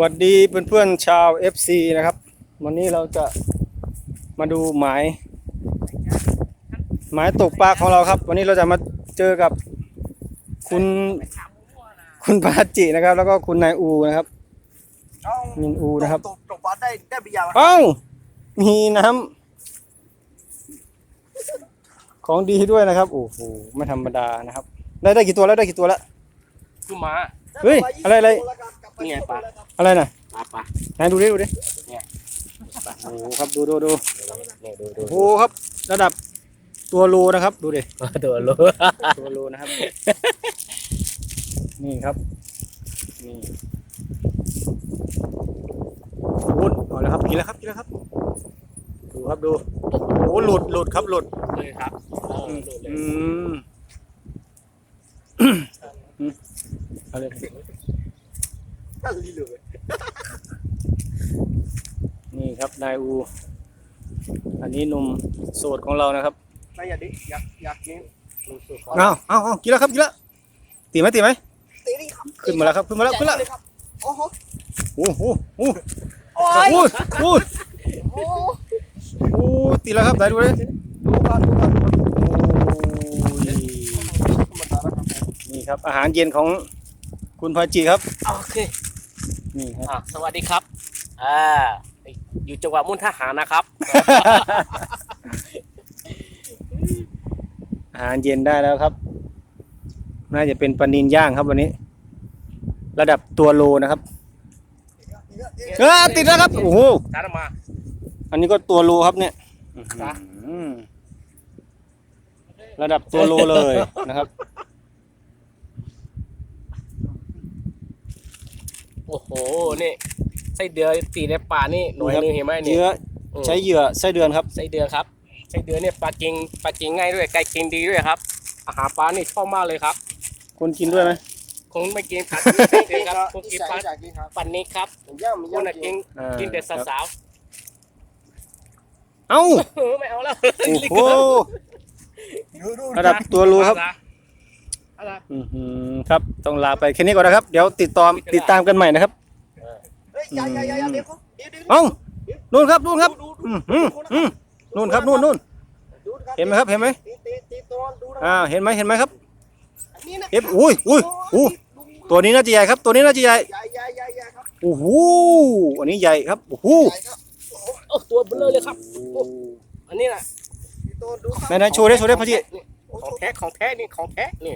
วัสดีเพื่อนๆชาว FC นะครับ วันนี้เราจะมาดูหมายหมายตกปลาของเราครับ วันนี้เราจะมาเจอกับคุณคุณปาจินะครับ แล้วก็คุณนายอูนะครับมินอูนะครับตกตกปลาได้ได้ปียาวเอ้ามีน้ำของดีด้วยนะครับโอ้โหไม่ธรรมดานะครับ ได้ได้กี่ตัวแล้วได้กี่ตัวแล้วคือหมาเฮ้ยอะไรอะไร นี่ไงปลาอะไรน่ะปลาปลาไหนดูดิดูดิเนี่ยโอ้โหครับดูดูดูเนี่ยดูดูโอ้โหครับ ระดับตัวโลนะครับ ดูดิตัวโลตัวโลนะครับ นี่ครับนี่โอ้โหเอาแล้วครับกินแล้วครับกินแล้วครับ ดูครับดูโอ้โหหลุดหลุดครับหลุดเลยครับเอออืม ดูเลย อืมอืมเอาเลย ตั้งลีเลยนี่ครับนายอู อันนี้หนุ่มโสดของเรานะครับนายอยากดิอยากอยากกินเอาเอาเอากินแล้วครับกินแล้วตีไหมตีไหมตีนี่ครับขึ้นมาแล้วครับขึ้นมาแล้วขึ้นแล้วเยครับโอ้โหโอ้โหโอ้โหโอ้ยโอ้ยโอ้ยโอ้โอ้ยตีแล้วครับไหนดูเลยดูกันดูกันโอ้ยนี่ครับอาหารเย็นของคุณพาจิครับโอเค นี่ครับ อะสวัสดีครับอ่าอยู่จังหวัดมุนทหารนะครับ อาหารเย็นได้แล้วครับ น่าจะเป็นปลานินย่างครับวันนี้ ระดับตัวโลนะครับเออติดแล้วครับโอ้โหจานมา อันนี้ก็ตัวโลครับเนี่ยจ้ะอืมระดับตัวโลเลยนะครับ โอ้โห นี่ไส้เดือนตีในป่านี่หน่วยหนึงเห็นไหมนี่เนื้อใช้เหยื่อไส้เดือนครับ ไส้เดือนครับ ไส้เดือนเนี่ยปลาเก่งปลาเก่งง่ายด้วยไก่เก่งดีด้วยครับ อาหารปลานี่ชอบมากเลยครับ คนกินด้วยไหมคงไม่กินผัดไม่กินครับคงกินปลาอยากกินครับปันนี้ครับย่างมีคุย่างณน่ะกิกินนอ่ากินแต่สาวเอ้าๆเออไม่เอาแล้วโอ้โหดูดูระดับตัวโลครับ อะไรอื้อหือครับต้องลาไปแค่นี้ก่อนนะครับ เดี๋ยวติดตามติดตามกันใหม่นะครับเฮ้ยอย่าอย่าอย่าอย่าเดี๋ยวเขาเดี๋ยวเดี๋ยวเอ้านู่นครับนู่นครับดูดูอืมอืมอืมนู่นครับนู่นนู่นดูครับเห็นไหมครับเห็นไหมตีตีตีตัวดูนะอ่าเห็นไหมเห็นไหมครับอันนี้นะเอฟอุ้ยอุ้ยอู้ตัวนี้น่าจะใหญ่ครับ ตัวนี้น่าจะใหญ่ใหญ่ใหญ่ใหญ่ใหญ่ครับโอ้โหอันนี้ใหญ่ครับโอ้โหใหญ่ครับโอ้ตัวเบลอเลยครับอันนี้แหละตีตัวดูครับไหนไหนโชว์ได้โชว์ได้พอดีของแท้ของแท้นี่ของแท้นี่